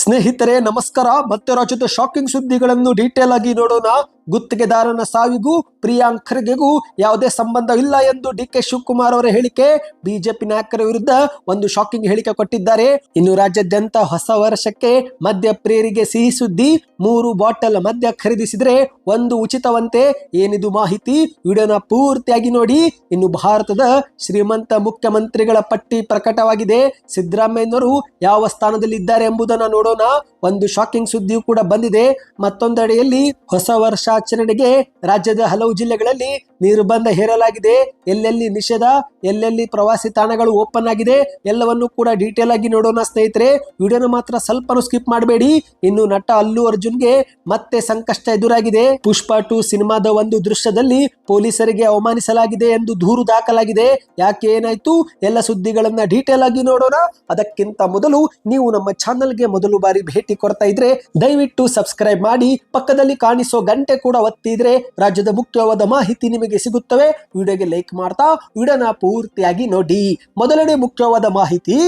ಸ್ನೇಹಿತರೆ ನಮಸ್ಕಾರ. ಮತ್ತೆ ರಾಜ್ಯದ ಶಾಕಿಂಗ್ ಸುದ್ದಿಗಳನ್ನು ಡೀಟೇಲ್ ಆಗಿ ನೋಡೋಣ. ಗುತ್ತಿಗೆದಾರನ ಸಾವಿಗೂ ಪ್ರಿಯಾಂಕ್ ಖರ್ಗೆಗೂ ಯಾವುದೇ ಸಂಬಂಧ ಇಲ್ಲ ಎಂದು ಡಿ ಕೆ ಶಿವಕುಮಾರ್ ಅವರ ಹೇಳಿಕೆ. ಬಿಜೆಪಿ ನಾಯಕರ ವಿರುದ್ಧ ಒಂದು ಶಾಕಿಂಗ್ ಹೇಳಿಕೆ ಕೊಟ್ಟಿದ್ದಾರೆ. ಇನ್ನು ರಾಜ್ಯಾದ್ಯಂತ ಹೊಸ ವರ್ಷಕ್ಕೆ ಮದ್ಯ ಪ್ರಿಯರಿಗೆ ಸಿಹಿ ಸುದ್ದಿ ಮೂರು ಬಾಟಲ್ ಮದ್ಯ ಖರೀದಿಸಿದ್ರೆ ಒಂದು ಉಚಿತವಂತೆ ಏನಿದು ಮಾಹಿತಿ ವಿಡಿಯೋನ ಪೂರ್ತಿಯಾಗಿ ನೋಡಿ. ಇನ್ನು ಭಾರತದ ಶ್ರೀಮಂತ ಮುಖ್ಯಮಂತ್ರಿಗಳ ಪಟ್ಟಿ ಪ್ರಕಟವಾಗಿದೆ. ಸಿದ್ದರಾಮಯ್ಯನವರು ಯಾವ ಸ್ಥಾನದಲ್ಲಿದ್ದಾರೆ ಎಂಬುದನ್ನು ನೋಡೋಣ. ಒಂದು ಶಾಕಿಂಗ್ ಸುದ್ದಿಯು ಕೂಡ ಬಂದಿದೆ. ಮತ್ತೊಂದೆಡೆಯಲ್ಲಿ ಹೊಸ ವರ್ಷಾಚರಣೆಗೆ ರಾಜ್ಯದ ಹಲವು ಜಿಲ್ಲೆಗಳಲ್ಲಿ ನಿರ್ಬಂಧ ಹೇರಲಾಗಿದೆ. ಎಲ್ಲೆಲ್ಲಿ ನಿಷೇಧ, ಎಲ್ಲೆಲ್ಲಿ ಪ್ರವಾಸಿ ತಾಣಗಳು ಓಪನ್ ಆಗಿದೆ ಎಲ್ಲವನ್ನು ಕೂಡ ಡೀಟೇಲ್ ಆಗಿ ನೋಡೋಣ ಸ್ನೇಹಿತರೆ. ವಿಡಿಯೋನ ಮಾತ್ರ ಸ್ವಲ್ಪ ಸ್ಕಿಪ್ ಮಾಡಬೇಡಿ. ಇನ್ನು ನಟ ಅಲ್ಲು ಅರ್ಜುನ್ಗೆ ಮತ್ತೆ ಸಂಕಷ್ಟ ಎದುರಾಗಿದೆ. ಪುಷ್ಪ ಟು ಸಿನಿಮಾದ ಒಂದು ದೃಶ್ಯದಲ್ಲಿ ಪೊಲೀಸರಿಗೆ ಅವಮಾನಿಸಲಾಗಿದೆ ಎಂದು ದೂರು ದಾಖಲಾಗಿದೆ. ಯಾಕೆ ಏನಾಯ್ತು? ಎಲ್ಲ ಸುದ್ದಿಗಳನ್ನ ಡೀಟೇಲ್ ಆಗಿ ನೋಡೋಣ. ಅದಕ್ಕಿಂತ ಮೊದಲು ನೀವು ನಮ್ಮ ಚಾನಲ್ಗೆ ಮೊದಲು ಬಾರಿ ಭೇಟಿ ಕೊಡ್ತಾ ಇದ್ರೆ ದಯವಿಟ್ಟು ಸಬ್ಸ್ಕ್ರೈಬ್ ಮಾಡಿ. ಪಕ್ಕದಲ್ಲಿ ಕಾಣಿಸೋ ಗಂಟೆ ಕೂಡ ಒತ್ತಿದ್ರೆ ರಾಜ್ಯದ ಮುಖ್ಯವಾದ ಮಾಹಿತಿ ನಿಮಗೆ ಸಿಗುತ್ತವೆ? ವಿಡಿಯೋಗೆ ಲೈಕ್ ಮಾಡ್ತಾ ವಿಡಿಯೋನ ಪೂರ್ತಿಯಾಗಿ ನೋಡಿ. ಮೊದಲನೇ ಮುಖ್ಯವಾದ ಮಾಹಿತಿ.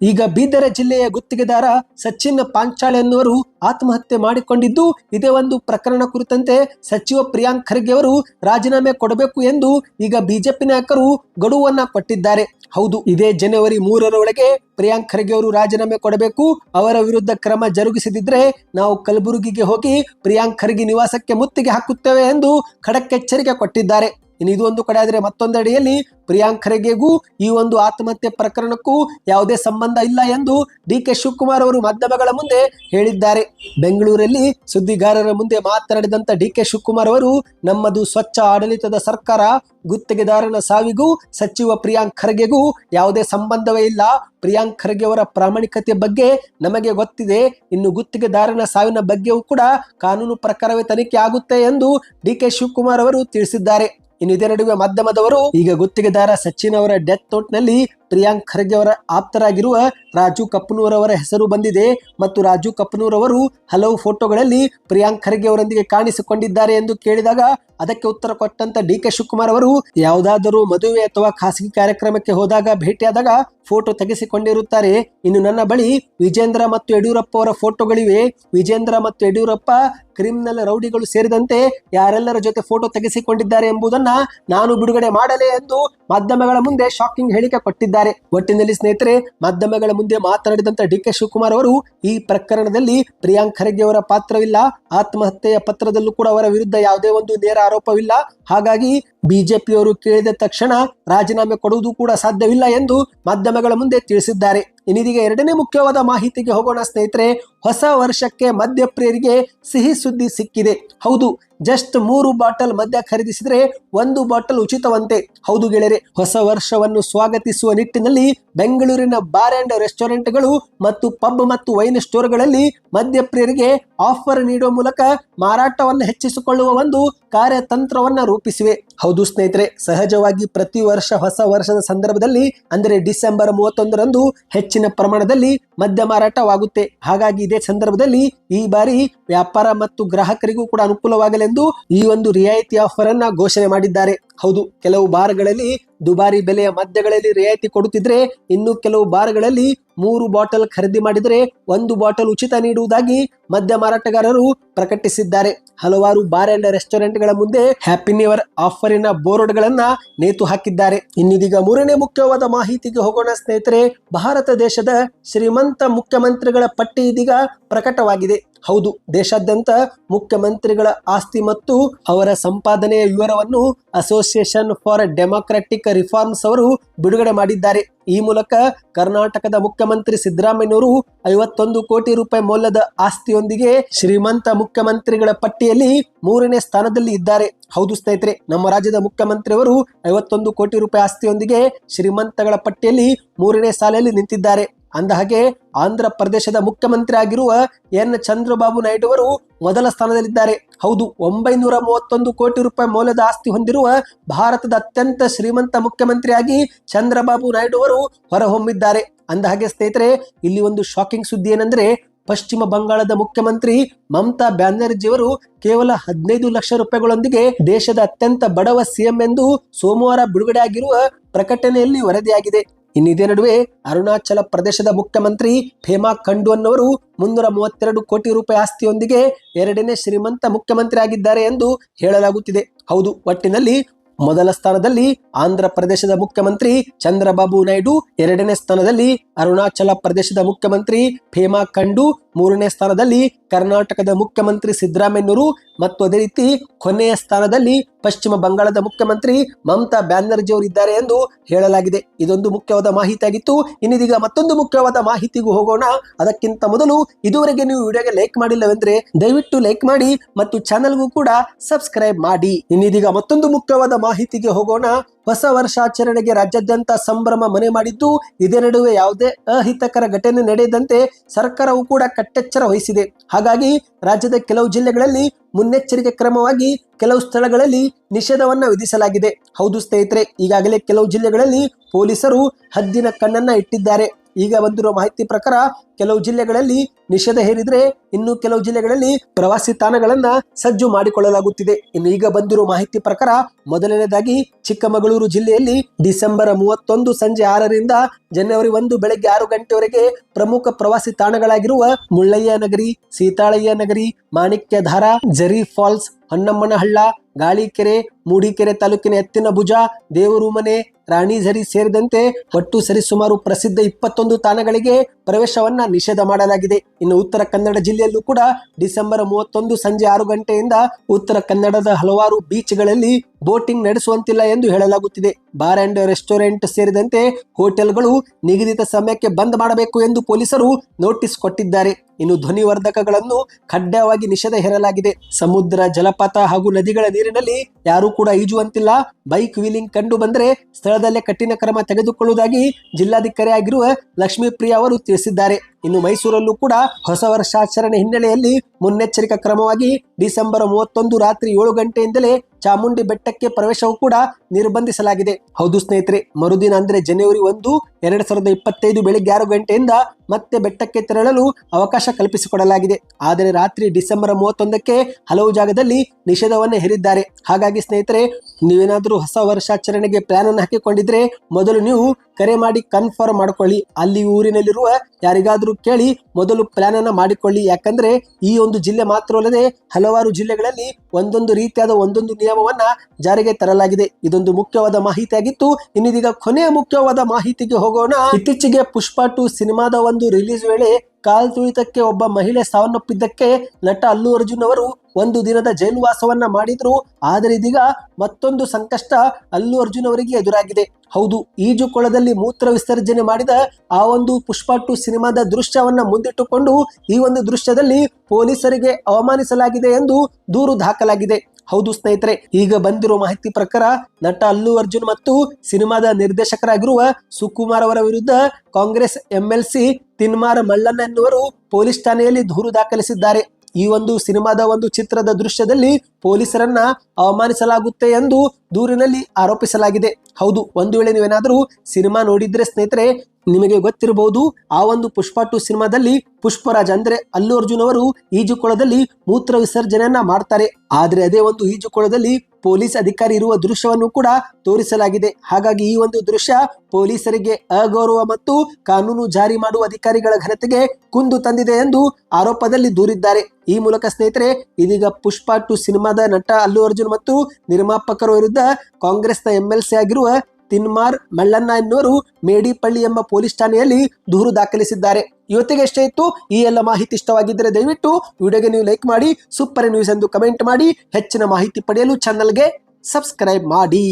ಈಗ ಬೀದರ ಜಿಲ್ಲೆಯ ಗುತ್ತಿಗೆದಾರ ಸಚಿನ್ ಪಾಂಚಾಳೆ ಎನ್ನುವರು ಆತ್ಮಹತ್ಯೆ ಮಾಡಿಕೊಂಡಿದ್ದು ಇದೇ ಒಂದು ಪ್ರಕರಣ ಕುರಿತಂತೆ ಸಚಿವ ಪ್ರಿಯಾಂಕ್ ಖರ್ಗೆ ಅವರು ರಾಜೀನಾಮೆ ಕೊಡಬೇಕು ಎಂದು ಈಗ ಬಿಜೆಪಿ ನಾಯಕರು ಗಡುವನ್ನ ಕೊಟ್ಟಿದ್ದಾರೆ. ಹೌದು, ಇದೇ ಜನವರಿ ಮೂರರ ಒಳಗೆ ಪ್ರಿಯಾಂಕ್ ಖರ್ಗೆ ಅವರು ರಾಜೀನಾಮೆ ಕೊಡಬೇಕು. ಅವರ ವಿರುದ್ಧ ಕ್ರಮ ಜರುಗಿಸದಿದ್ರೆ ನಾವು ಕಲಬುರಗಿಗೆ ಹೋಗಿ ಪ್ರಿಯಾಂಕ್ ಖರ್ಗೆ ನಿವಾಸಕ್ಕೆ ಮುತ್ತಿಗೆ ಹಾಕುತ್ತೇವೆ ಎಂದು ಖಡಕ್ ಎಚ್ಚರಿಕೆ ಕೊಟ್ಟಿದ್ದಾರೆ. ಇನ್ನು ಇದು ಒಂದು ಕಡೆ ಆದರೆ ಮತ್ತೊಂದೆಡೆಯಲ್ಲಿ ಪ್ರಿಯಾಂಕ್ ಖರ್ಗೆಗೂ ಈ ಒಂದು ಆತ್ಮಹತ್ಯೆ ಪ್ರಕರಣಕ್ಕೂ ಯಾವುದೇ ಸಂಬಂಧ ಇಲ್ಲ ಎಂದು ಡಿ ಕೆ ಶಿವಕುಮಾರ್ ಅವರು ಮಾಧ್ಯಮಗಳ ಮುಂದೆ ಹೇಳಿದ್ದಾರೆ. ಬೆಂಗಳೂರಲ್ಲಿ ಸುದ್ದಿಗಾರರ ಮುಂದೆ ಮಾತನಾಡಿದಂತ ಡಿ ಕೆ ಶಿವಕುಮಾರ್ ಅವರು, ನಮ್ಮದು ಸ್ವಚ್ಛ ಆಡಳಿತದ ಸರ್ಕಾರ ಗುತ್ತಿಗೆದಾರನ ಸಾವಿಗೂ ಸಚಿವ ಪ್ರಿಯಾಂಕ್ ಖರ್ಗೆಗೂ ಯಾವುದೇ ಸಂಬಂಧವೇ ಇಲ್ಲ. ಪ್ರಿಯಾಂಕ್ ಖರ್ಗೆ ಅವರ ಪ್ರಾಮಾಣಿಕತೆ ಬಗ್ಗೆ ನಮಗೆ ಗೊತ್ತಿದೆ. ಇನ್ನು ಗುತ್ತಿಗೆದಾರನ ಸಾವಿನ ಬಗ್ಗೆಯೂ ಕೂಡ ಕಾನೂನು ಪ್ರಕಾರವೇ ತನಿಖೆ ಆಗುತ್ತೆ ಎಂದು ಡಿ ಕೆ ಶಿವಕುಮಾರ್ ಅವರು ತಿಳಿಸಿದ್ದಾರೆ. ಇನ್ನು ಇದೇ ನಡುವೆ ಮಾಧ್ಯಮದವರು ಈಗ ಗುತ್ತಿಗೆದಾರ ಸಚಿನ್ ಅವರ ಡೆತ್ ನೋಟ್ನಲ್ಲಿ ಪ್ರಿಯಾಂಕ್ ಖರ್ಗೆ ಅವರ ಆಪ್ತರಾಗಿರುವ ರಾಜು ಕಪ್ಪನೂರವರ ಹೆಸರು ಬಂದಿದೆ ಮತ್ತು ರಾಜು ಕಪ್ಪನೂರವರು ಹಲವು ಫೋಟೋಗಳಲ್ಲಿ ಪ್ರಿಯಾಂಕ್ ಖರ್ಗೆ ಅವರೊಂದಿಗೆ ಕಾಣಿಸಿಕೊಂಡಿದ್ದಾರೆ ಎಂದು ಕೇಳಿದಾಗ ಅದಕ್ಕೆ ಉತ್ತರ ಕೊಟ್ಟಂತ ಡಿ ಕೆ ಶಿವಕುಮಾರ್ ಅವರು, ಯಾವುದಾದರೂ ಮದುವೆ ಅಥವಾ ಖಾಸಗಿ ಕಾರ್ಯಕ್ರಮಕ್ಕೆ ಹೋದಾಗ ಭೇಟಿಯಾದಾಗ ಫೋಟೋ ತೆಗೆಸಿಕೊಂಡಿರುತ್ತಾರೆ. ಇನ್ನು ನನ್ನ ಬಳಿ ವಿಜೇಂದ್ರ ಮತ್ತು ಯಡಿಯೂರಪ್ಪ ಅವರ ಫೋಟೋಗಳಿವೆ. ವಿಜೇಂದ್ರ ಮತ್ತು ಯಡಿಯೂರಪ್ಪ ಕ್ರಿಮಿನಲ್ ರೌಡಿಗಳು ಸೇರಿದಂತೆ ಯಾರೆಲ್ಲರ ಜೊತೆ ಫೋಟೋ ತೆಗೆಸಿಕೊಂಡಿದ್ದಾರೆ ಎಂಬುದನ್ನ ನಾನು ಬಿಡುಗಡೆ ಮಾಡಲೇ ಎಂದು ಮಾಧ್ಯಮಗಳ ಮುಂದೆ ಶಾಕಿಂಗ್ ಹೇಳಿಕೆ ಕೊಟ್ಟಿದ್ದಾರೆ. ಒಟ್ಟಿನಲ್ಲಿ ಸ್ನೇಹಿತರೆ, ಮಾಧ್ಯಮಗಳ ಮುಂದೆ ಮಾತನಾಡಿದಂತ ಡಿ ಕೆ ಶಿವಕುಮಾರ್ ಅವರು, ಈ ಪ್ರಕರಣದಲ್ಲಿ ಪ್ರಿಯಾಂಕ್ ಖರ್ಗೆ ಅವರ ಪಾತ್ರವಿಲ್ಲ. ಆತ್ಮಹತ್ಯೆಯ ಪತ್ರದಲ್ಲೂ ಕೂಡ ಅವರ ವಿರುದ್ಧ ಯಾವುದೇ ಒಂದು ನೇರ ಆರೋಪವಿಲ್ಲ. ಹಾಗಾಗಿ ಬಿಜೆಪಿಯವರು ಕೇಳಿದ ತಕ್ಷಣ ರಾಜೀನಾಮೆ ಕೊಡುವುದು ಕೂಡ ಸಾಧ್ಯವಿಲ್ಲ ಎಂದು ಮಾಧ್ಯಮಗಳ ಮುಂದೆ ತಿಳಿಸಿದ್ದಾರೆ. ಇನ್ನಿದೀಗ ಎರಡನೇ ಮುಖ್ಯವಾದ ಮಾಹಿತಿಗೆ ಹೋಗೋಣ ಸ್ನೇಹಿತರೆ, ಹೊಸ ವರ್ಷಕ್ಕೆ ಮದ್ಯಪ್ರಿಯರಿಗೆ ಸಿಹಿ ಸುದ್ದಿ ಸಿಕ್ಕಿದೆ. ಹೌದು ಜಸ್ಟ್ ಮೂರು ಬಾಟಲ್ ಮದ್ಯ ಖರೀದಿಸಿದ್ರೆ ಒಂದು ಬಾಟಲ್ ಉಚಿತವಂತೆ. ಹೌದು ಗೆಳೆಯರೆ, ಹೊಸ ವರ್ಷವನ್ನು ಸ್ವಾಗತಿಸುವ ನಿಟ್ಟಿನಲ್ಲಿ ಬೆಂಗಳೂರಿನ ಬಾರ್ ಅಂಡ್ ರೆಸ್ಟೋರೆಂಟ್ಗಳು ಮತ್ತು ಪಬ್ ಮತ್ತು ವೈನ್ ಸ್ಟೋರ್ಗಳಲ್ಲಿ ಮದ್ಯಪ್ರಿಯರಿಗೆ ಆಫರ್ ನೀಡುವ ಮೂಲಕ ಮಾರಾಟವನ್ನು ಹೆಚ್ಚಿಸಿಕೊಳ್ಳುವ ಒಂದು ಕಾರ್ಯತಂತ್ರವನ್ನ ರೂಪಿಸಿವೆ. ಹೌದು ಸ್ನೇಹಿತರೆ, ಸಹಜವಾಗಿ ಪ್ರತಿ ವರ್ಷ ಹೊಸ ವರ್ಷದ ಸಂದರ್ಭದಲ್ಲಿ, ಅಂದರೆ ಡಿಸೆಂಬರ್ ಮೂವತ್ತೊಂದರಂದು ಹೆಚ್ಚಿನ ಪ್ರಮಾಣದಲ್ಲಿ ಮದ್ಯ ಮಾರಾಟವಾಗುತ್ತೆ. ಹಾಗಾಗಿ ಇದೇ ಸಂದರ್ಭದಲ್ಲಿ ಈ ಬಾರಿ ವ್ಯಾಪಾರ ಮತ್ತು ಗ್ರಾಹಕರಿಗೂ ಕೂಡ ಅನುಕೂಲವಾಗಲೆಂದು ಈ ಒಂದು ರಿಯಾಯಿತಿ ಆಫರ್ ಅನ್ನ ಘೋಷಣೆ ಮಾಡಿದ್ದಾರೆ. ಹೌದು, ಕೆಲವು ಬಾರ್ಗಳಲ್ಲಿ ದುಬಾರಿ ಬೆಲೆಯ ಮದ್ಯಗಳಲ್ಲಿ ರಿಯಾಯಿತಿ ಕೊಡುತ್ತಿದ್ರೆ, ಇನ್ನು ಕೆಲವು ಬಾರ್ಗಳಲ್ಲಿ ಮೂರು ಬಾಟಲ್ ಖರೀದಿ ಮಾಡಿದರೆ ಒಂದು ಬಾಟಲ್ ಉಚಿತ ನೀಡುವುದಾಗಿ ಮದ್ಯ ಮಾರಾಟಗಾರರು ಪ್ರಕಟಿಸಿದ್ದಾರೆ. ಹಲವಾರು ಬಾರ್ ಅಂಡ್ ರೆಸ್ಟೋರೆಂಟ್ಗಳ ಮುಂದೆ ಹ್ಯಾಪಿ ನ್ಯೂ ಇಯರ್ ಆಫರಿನ ಬೋರ್ಡ್ ಗಳನ್ನ ನೇತು ಹಾಕಿದ್ದಾರೆ. ಇನ್ನಿದೀಗ ಮೂರನೇ ಮುಖ್ಯವಾದ ಮಾಹಿತಿಗೆ ಹೋಗೋಣ ಸ್ನೇಹಿತರೆ, ಭಾರತ ದೇಶದ ಶ್ರೀಮಂತ ಮುಖ್ಯಮಂತ್ರಿಗಳ ಪಟ್ಟಿ ಇದೀಗ ಪ್ರಕಟವಾಗಿದೆ. ಹೌದು, ದೇಶಾದ್ಯಂತ ಮುಖ್ಯಮಂತ್ರಿಗಳ ಆಸ್ತಿ ಮತ್ತು ಅವರ ಸಂಪಾದನೆಯ ವಿವರವನ್ನು ಅಸೋಸಿಯೇಷನ್ ಫಾರ್ ಡೆಮಾಕ್ರೆಟಿಕ್ ರಿಫಾರ್ಮ್ಸ್ ಅವರು ಬಿಡುಗಡೆ ಮಾಡಿದ್ದಾರೆ. ಈ ಮೂಲಕ ಕರ್ನಾಟಕದ ಮುಖ್ಯಮಂತ್ರಿ ಸಿದ್ದರಾಮಯ್ಯನವರು ಐವತ್ತೊಂದು ಕೋಟಿ ರೂಪಾಯಿ ಮೌಲ್ಯದ ಆಸ್ತಿಯೊಂದಿಗೆ ಶ್ರೀಮಂತ ಮುಖ್ಯಮಂತ್ರಿಗಳ ಪಟ್ಟಿಯಲ್ಲಿ ಮೂರನೇ ಸ್ಥಾನದಲ್ಲಿ ಇದ್ದಾರೆ. ಹೌದು ಸ್ನೇಹಿತರೆ, ನಮ್ಮ ರಾಜ್ಯದ ಮುಖ್ಯಮಂತ್ರಿಯವರು ಐವತ್ತೊಂದು ಕೋಟಿ ರೂಪಾಯಿ ಆಸ್ತಿಯೊಂದಿಗೆ ಶ್ರೀಮಂತಗಳ ಪಟ್ಟಿಯಲ್ಲಿ ಮೂರನೇ ಸಾಲಲ್ಲಿ ನಿಂತಿದ್ದಾರೆ. ಅಂದ ಹಾಗೆ ಆಂಧ್ರ ಪ್ರದೇಶದ ಮುಖ್ಯಮಂತ್ರಿ ಆಗಿರುವ ಎನ್ ಚಂದ್ರಬಾಬು ನಾಯ್ಡು ಅವರು ಮೊದಲ ಸ್ಥಾನದಲ್ಲಿದ್ದಾರೆ. ಹೌದು, ಒಂಬೈನೂರ ಮೂವತ್ತೊಂದು ಕೋಟಿ ರೂಪಾಯಿ ಮೌಲ್ಯದ ಆಸ್ತಿ ಹೊಂದಿರುವ ಭಾರತದ ಅತ್ಯಂತ ಶ್ರೀಮಂತ ಮುಖ್ಯಮಂತ್ರಿಯಾಗಿ ಚಂದ್ರಬಾಬು ನಾಯ್ಡು ಅವರು ಹೊರಹೊಮ್ಮಿದ್ದಾರೆ. ಅಂದ ಹಾಗೆ ಸ್ನೇಹಿತರೆ, ಇಲ್ಲಿ ಒಂದು ಶಾಕಿಂಗ್ ಸುದ್ದಿ ಏನಂದ್ರೆ, ಪಶ್ಚಿಮ ಬಂಗಾಳದ ಮುಖ್ಯಮಂತ್ರಿ ಮಮತಾ ಬ್ಯಾನರ್ಜಿ ಅವರು ಕೇವಲ ಹದಿನೈದು ಲಕ್ಷ ರೂಪಾಯಿಗಳೊಂದಿಗೆ ದೇಶದ ಅತ್ಯಂತ ಬಡವ ಸಿಎಂ ಎಂದು ಸೋಮವಾರ ಬಿಡುಗಡೆ ಆಗಿರುವ ಪ್ರಕಟಣೆಯಲ್ಲಿ ವರದಿಯಾಗಿದೆ. ಇನ್ನು ಇದೇ ನಡುವೆ ಅರುಣಾಚಲ ಪ್ರದೇಶದ ಮುಖ್ಯಮಂತ್ರಿ ಫೇಮಾ ಖಂಡು ಅನ್ನವರು ಮುನ್ನೂರ ಮೂವತ್ತೆರಡು ಕೋಟಿ ರೂಪಾಯಿ ಆಸ್ತಿಯೊಂದಿಗೆ ಎರಡನೇ ಶ್ರೀಮಂತ ಮುಖ್ಯಮಂತ್ರಿ ಆಗಿದ್ದಾರೆ ಎಂದು ಹೇಳಲಾಗುತ್ತಿದೆ. ಹೌದು, ಒಟ್ಟಿನಲ್ಲಿ ಮೊದಲ ಸ್ಥಾನದಲ್ಲಿ ಆಂಧ್ರ ಪ್ರದೇಶದ ಮುಖ್ಯಮಂತ್ರಿ ಚಂದ್ರಬಾಬು ನಾಯ್ಡು, ಎರಡನೇ ಸ್ಥಾನದಲ್ಲಿ ಅರುಣಾಚಲ ಪ್ರದೇಶದ ಮುಖ್ಯಮಂತ್ರಿ ಫೇಮಾ ಖಂಡು, ಮೂರನೇ ಸ್ಥಾನದಲ್ಲಿ ಕರ್ನಾಟಕದ ಮುಖ್ಯಮಂತ್ರಿ ಸಿದ್ದರಾಮಯ್ಯನವರು ಮತ್ತು ಅದೇ ರೀತಿ ಕೊನೆಯ ಸ್ಥಾನದಲ್ಲಿ ಪಶ್ಚಿಮ ಬಂಗಾಳದ ಮುಖ್ಯಮಂತ್ರಿ ಮಮತಾ ಬ್ಯಾನರ್ಜಿ ಅವರು ಇದ್ದಾರೆ ಎಂದು ಹೇಳಲಾಗಿದೆ. ಇದೊಂದು ಮುಖ್ಯವಾದ ಮಾಹಿತಿ ಆಗಿತ್ತು ಇನ್ನಿದೀಗ ಮತ್ತೊಂದು ಮುಖ್ಯವಾದ ಮಾಹಿತಿಗೂ ಹೋಗೋಣ. ಅದಕ್ಕಿಂತ ಮೊದಲು ಇದುವರೆಗೆ ನೀವು ವಿಡಿಯೋಗೆ ಲೈಕ್ ಮಾಡಿಲ್ಲವೆಂದ್ರೆ ದಯವಿಟ್ಟು ಲೈಕ್ ಮಾಡಿ ಮತ್ತು ಚಾನೆಲ್ಗೂ ಕೂಡ ಸಬ್ಸ್ಕ್ರೈಬ್ ಮಾಡಿ. ಇನ್ನಿದೀಗ ಮತ್ತೊಂದು ಮುಖ್ಯವಾದ ಮಾಹಿತಿಗೆ ಹೋಗೋಣ. ಹೊಸ ವರ್ಷಾಚರಣೆಗೆ ರಾಜ್ಯಾದ್ಯಂತ ಸಂಭ್ರಮ ಮನೆ ಮಾಡಿದ್ದು, ಇದೇ ನಡುವೆ ಯಾವುದೇ ಅಹಿತಕರ ಘಟನೆ ನಡೆಯದಂತೆ ಸರ್ಕಾರವು ಕೂಡ ಕಟ್ಟೆಚ್ಚರ ವಹಿಸಿದೆ. ಹಾಗಾಗಿ ರಾಜ್ಯದ ಕೆಲವು ಜಿಲ್ಲೆಗಳಲ್ಲಿ ಮುನ್ನೆಚ್ಚರಿಕೆ ಕ್ರಮವಾಗಿ ಕೆಲವು ಸ್ಥಳಗಳಲ್ಲಿ ನಿಷೇಧವನ್ನ ವಿಧಿಸಲಾಗಿದೆ. ಹೌದು ಸ್ನೇಹಿತರೆ, ಈಗಾಗಲೇ ಕೆಲವು ಜಿಲ್ಲೆಗಳಲ್ಲಿ ಪೊಲೀಸರು ಹದ್ದಿನ ಕಣ್ಣನ್ನ ಇಟ್ಟಿದ್ದಾರೆ. ಈಗ ಬಂದಿರುವ ಮಾಹಿತಿ ಪ್ರಕಾರ ಕೆಲವು ಜಿಲ್ಲೆಗಳಲ್ಲಿ ನಿಷೇಧ ಹೇರಿದ್ರೆ ಇನ್ನು ಕೆಲವು ಜಿಲ್ಲೆಗಳಲ್ಲಿ ಪ್ರವಾಸಿ ತಾಣಗಳನ್ನ ಸಜ್ಜು ಮಾಡಿಕೊಳ್ಳಲಾಗುತ್ತಿದೆ. ಇನ್ನು ಈಗ ಬಂದಿರುವ ಮಾಹಿತಿ ಪ್ರಕಾರ ಮೊದಲನೇದಾಗಿ ಚಿಕ್ಕಮಗಳೂರು ಜಿಲ್ಲೆಯಲ್ಲಿ ಡಿಸೆಂಬರ್ ಮೂವತ್ತೊಂದು ಸಂಜೆ ಆರರಿಂದ ಜನವರಿ ಒಂದು ಬೆಳಗ್ಗೆ ಆರು ಗಂಟೆವರೆಗೆ ಪ್ರಮುಖ ಪ್ರವಾಸಿ ತಾಣಗಳಾಗಿರುವ ಮುಳ್ಳಯ್ಯ ನಗರಿ, ಸೀತಾಳಯ್ಯ ನಗರಿ, ಮಾಣಿಕ್ಯಧಾರ ಜರಿ ಫಾಲ್ಸ್ ಹೊನ್ನಮ್ಮನಹಳ್ಳ ಗಾಳಿಕೆರೆ, ಮೂಡಿಕೆರೆ ತಾಲೂಕಿನ ಎತ್ತಿನ ಭುಜ ದೇವರು ಮನೆ ರಾಣಿಝರಿ ಸೇರಿದಂತೆ ಒಟ್ಟು ಸರಿಸುಮಾರು ಪ್ರಸಿದ್ಧ ಇಪ್ಪತ್ತೊಂದು ತಾಣಗಳಿಗೆ ಪ್ರವೇಶವನ್ನ ನಿಷೇಧ ಮಾಡಲಾಗಿದೆ. ಇನ್ನು ಉತ್ತರ ಕನ್ನಡ ಜಿಲ್ಲೆಯಲ್ಲೂ ಕೂಡ ಡಿಸೆಂಬರ್ ಮೂವತ್ತೊಂದು ಸಂಜೆ ಆರು ಗಂಟೆಯಿಂದ ಉತ್ತರ ಕನ್ನಡದ ಹಲವಾರು ಬೀಚ್ಗಳಲ್ಲಿ ಬೋಟಿಂಗ್ ನಡೆಸುವಂತಿಲ್ಲ ಎಂದು ಹೇಳಲಾಗುತ್ತಿದೆ. ಬಾರ್ ಅಂಡ್ ರೆಸ್ಟೋರೆಂಟ್ ಸೇರಿದಂತೆ ಹೋಟೆಲ್ಗಳು ನಿಗದಿತ ಸಮಯಕ್ಕೆ ಬಂದ್ ಮಾಡಬೇಕು ಎಂದು ಪೊಲೀಸರು ನೋಟಿಸ್ ಕೊಟ್ಟಿದ್ದಾರೆ. ಇನ್ನು ಧ್ವನಿವರ್ಧಕಗಳನ್ನು ಕಡ್ಡಾಯವಾಗಿ ನಿಷೇಧ ಹೇರಲಾಗಿದೆ. ಸಮುದ್ರ, ಜಲಪಾತ ಹಾಗೂ ನದಿಗಳ ನೀರಿನಲ್ಲಿ ಯಾರೂ ಕೂಡ ಈಜುವಂತಿಲ್ಲ. ಬೈಕ್ ವೀಲಿಂಗ್ ಕಂಡು ಬಂದರೆ ಸ್ಥಳದಲ್ಲೇ ಕಠಿಣ ಕ್ರಮ ತೆಗೆದುಕೊಳ್ಳುವುದಾಗಿ ಜಿಲ್ಲಾಧಿಕಾರಿ ಆಗಿರುವ ಲಕ್ಷ್ಮೀಪ್ರಿಯ ಅವರು ತಿಳಿಸಿದ್ದಾರೆ. ಇನ್ನು ಮೈಸೂರಲ್ಲೂ ಕೂಡ ಹೊಸ ವರ್ಷಾಚರಣೆ ಹಿನ್ನೆಲೆಯಲ್ಲಿ ಮುನ್ನೆಚ್ಚರಿಕಾ ಕ್ರಮವಾಗಿ ಡಿಸೆಂಬರ್ ಮೂವತ್ತೊಂದು ರಾತ್ರಿ ಏಳು ಗಂಟೆಯಿಂದಲೇ ಚಾಮುಂಡಿ ಬೆಟ್ಟಕ್ಕೆ ಪ್ರವೇಶವೂ ಕೂಡ ನಿರ್ಬಂಧಿಸಲಾಗಿದೆ. ಹೌದು ಸ್ನೇಹಿತರೆ, ಮರುದಿನ ಅಂದ್ರೆ ಜನವರಿ ಒಂದು, ಎರಡ್ ಸಾವಿರದ ಇಪ್ಪತ್ತೈದು ಬೆಳಿಗ್ಗೆ ಆರು ಗಂಟೆಯಿಂದ ಮತ್ತೆ ಬೆಟ್ಟಕ್ಕೆ ತೆರಳಲು ಅವಕಾಶ ಕಲ್ಪಿಸಿಕೊಡಲಾಗಿದೆ. ಆದರೆ ರಾತ್ರಿ ಡಿಸೆಂಬರ್ ಮೂವತ್ತೊಂದಕ್ಕೆ ಹಲವು ಜಾಗದಲ್ಲಿ ನಿಷೇಧವನ್ನು ಹೇರಿದ್ದಾರೆ. ಹಾಗಾಗಿ ಸ್ನೇಹಿತರೆ, ನೀವೇನಾದರೂ ಹೊಸ ವರ್ಷಾಚರಣೆಗೆ ಪ್ಲಾನ್ ಅನ್ನು ಹಾಕಿಕೊಂಡಿದ್ರೆ ಮೊದಲು ನೀವು ಕರೆ ಮಾಡಿ ಕನ್ಫರ್ಮ್ ಮಾಡ್ಕೊಳ್ಳಿ. ಅಲ್ಲಿ ಊರಿನಲ್ಲಿರುವ ಯಾರಿಗಾದರೂ ಕೇಳಿ ಮೊದಲು ಪ್ಲಾನ್ ಅನ್ನು ಮಾಡಿಕೊಳ್ಳಿ. ಯಾಕಂದ್ರೆ ಈ ಒಂದು ಜಿಲ್ಲೆ ಮಾತ್ರವಲ್ಲದೆ ಹಲವಾರು ಜಿಲ್ಲೆಗಳಲ್ಲಿ ಒಂದೊಂದು ರೀತಿಯಾದ ಒಂದೊಂದು ನಿಯಮವನ್ನ ಜಾರಿಗೆ ತರಲಾಗಿದೆ. ಇದೊಂದು ಮುಖ್ಯವಾದ ಮಾಹಿತಿಯಾಗಿತ್ತು. ಇನ್ನಿದೀಗ ಕೊನೆಯ ಮುಖ್ಯವಾದ ಮಾಹಿತಿಗೆ ಹೋಗೋಣ. ಇತ್ತೀಚೆಗೆ ಪುಷ್ಪಾ ಟು ಸಿನಿಮಾದ ಒಂದು ರಿಲೀಸ್ ವೇಳೆ ಕಾಲ್ ತುಳಿತಕ್ಕೆ ಒಬ್ಬ ಮಹಿಳೆ ಸಾವನ್ನಪ್ಪಿದ್ದಕ್ಕೆ ನಟ ಅಲ್ಲು ಅರ್ಜುನ್ ಅವರು ಒಂದು ದಿನದ ಜೈಲುವಾಸವನ್ನ ಮಾಡಿದ್ರು. ಆದರೆ ಇದೀಗ ಮತ್ತೊಂದು ಸಂಕಷ್ಟ ಅಲ್ಲು ಅರ್ಜುನ್ ಅವರಿಗೆ ಎದುರಾಗಿದೆ. ಹೌದು, ಈಜುಕೊಳದಲ್ಲಿ ಮೂತ್ರ ವಿಸರ್ಜನೆ ಮಾಡಿದ ಆ ಒಂದು ಪುಷ್ಪ ಟು ಸಿನಿಮಾದ ದೃಶ್ಯವನ್ನ ಮುಂದಿಟ್ಟುಕೊಂಡು ಈ ಒಂದು ದೃಶ್ಯದಲ್ಲಿ ಪೊಲೀಸರಿಗೆ ಅವಮಾನಿಸಲಾಗಿದೆ ಎಂದು ದೂರು ದಾಖಲಾಗಿದೆ. ಹೌದು ಸ್ನೇಹಿತರೆ, ಈಗ ಬಂದಿರೋ ಮಾಹಿತಿ ಪ್ರಕಾರ ನಟ ಅಲ್ಲು ಅರ್ಜುನ್ ಮತ್ತು ಸಿನಿಮಾದ ನಿರ್ದೇಶಕರಾಗಿರುವ ಸುಕುಮಾರ್ ಅವರ ವಿರುದ್ಧ ಕಾಂಗ್ರೆಸ್ ಎಂಎಲ್ಸಿ ತಿನ್ಮಾರ್ ಮಲ್ಲಣ್ಣ ಎನ್ನುವರು ಪೊಲೀಸ್ ಠಾಣೆಯಲ್ಲಿ ದೂರು ದಾಖಲಿಸಿದ್ದಾರೆ. ಈ ಒಂದು ಸಿನಿಮಾದ ಒಂದು ಚಿತ್ರದ ದೃಶ್ಯದಲ್ಲಿ ಪೊಲೀಸರನ್ನ ಅವಮಾನಿಸಲಾಗುತ್ತೆ ಎಂದು ದೂರಿನಲ್ಲಿ ಆರೋಪಿಸಲಾಗಿದೆ. ಹೌದು, ಒಂದು ವೇಳೆ ನೀವೇನಾದರೂ ಸಿನಿಮಾ ನೋಡಿದ್ರೆ ಸ್ನೇಹಿತರೆ ನಿಮಗೆ ಗೊತ್ತಿರಬಹುದು, ಆ ಒಂದು ಪುಷ್ಪ ಟು ಸಿನಿಮಾದಲ್ಲಿ ಪುಷ್ಪರಾಜ್ ಅಂದ್ರೆ ಅಲ್ಲು ಅರ್ಜುನ್ ಅವರು ಈಜುಕೊಳದಲ್ಲಿ ಮೂತ್ರ ವಿಸರ್ಜನೆಯನ್ನ ಮಾಡ್ತಾರೆ. ಆದ್ರೆ ಅದೇ ಒಂದು ಈಜುಕೊಳದಲ್ಲಿ ಪೊಲೀಸ್ ಅಧಿಕಾರಿ ಇರುವ ದೃಶ್ಯವನ್ನು ಕೂಡ ತೋರಿಸಲಾಗಿದೆ. ಹಾಗಾಗಿ ಈ ಒಂದು ದೃಶ್ಯ ಪೊಲೀಸರಿಗೆ ಅಗೌರವ ಮತ್ತು ಕಾನೂನು ಜಾರಿ ಮಾಡುವ ಅಧಿಕಾರಿಗಳ ಘನತೆಗೆ ಕುಂದು ತಂದಿದೆ ಎಂದು ಆರೋಪದಲ್ಲಿ ದೂರಿದ್ದಾರೆ. ಈ ಮೂಲಕ ಸ್ನೇಹಿತರೆ, ಇದೀಗ ಪುಷ್ಪ ಟು ಸಿನಿಮಾದ ನಟ ಅಲ್ಲು ಅರ್ಜುನ್ ಮತ್ತು ನಿರ್ಮಾಪಕರ ವಿರುದ್ಧ ಕಾಂಗ್ರೆಸ್ನ ಎಂಎಲ್ಸಿ ಆಗಿರುವ ತಿನ್ಮಾರ್ ಮಲ್ಲಣ್ಣ ಎನ್ನುವರು ಮೇಡಿಪಳ್ಳಿ ಎಂಬ ಪೊಲೀಸ್ ಠಾಣೆಯಲ್ಲಿ ದೂರು ದಾಖಲಿಸಿದ್ದಾರೆ. ಇವತ್ತಿಗೆ ಎಷ್ಟೇ ಇತ್ತು, ಈ ಎಲ್ಲ ಮಾಹಿತಿ ಇಷ್ಟವಾಗಿದ್ದರೆ ದಯವಿಟ್ಟು ವಿಡಿಯೋಗೆ ನೀವು ಲೈಕ್ ಮಾಡಿ, ಸೂಪರ್ ನ್ಯೂಸ್ ಎಂದು ಕಮೆಂಟ್ ಮಾಡಿ, ಹೆಚ್ಚಿನ ಮಾಹಿತಿ ಪಡೆಯಲು ಚಾನಲ್ಗೆ ಸಬ್ಸ್ಕ್ರೈಬ್ ಮಾಡಿ.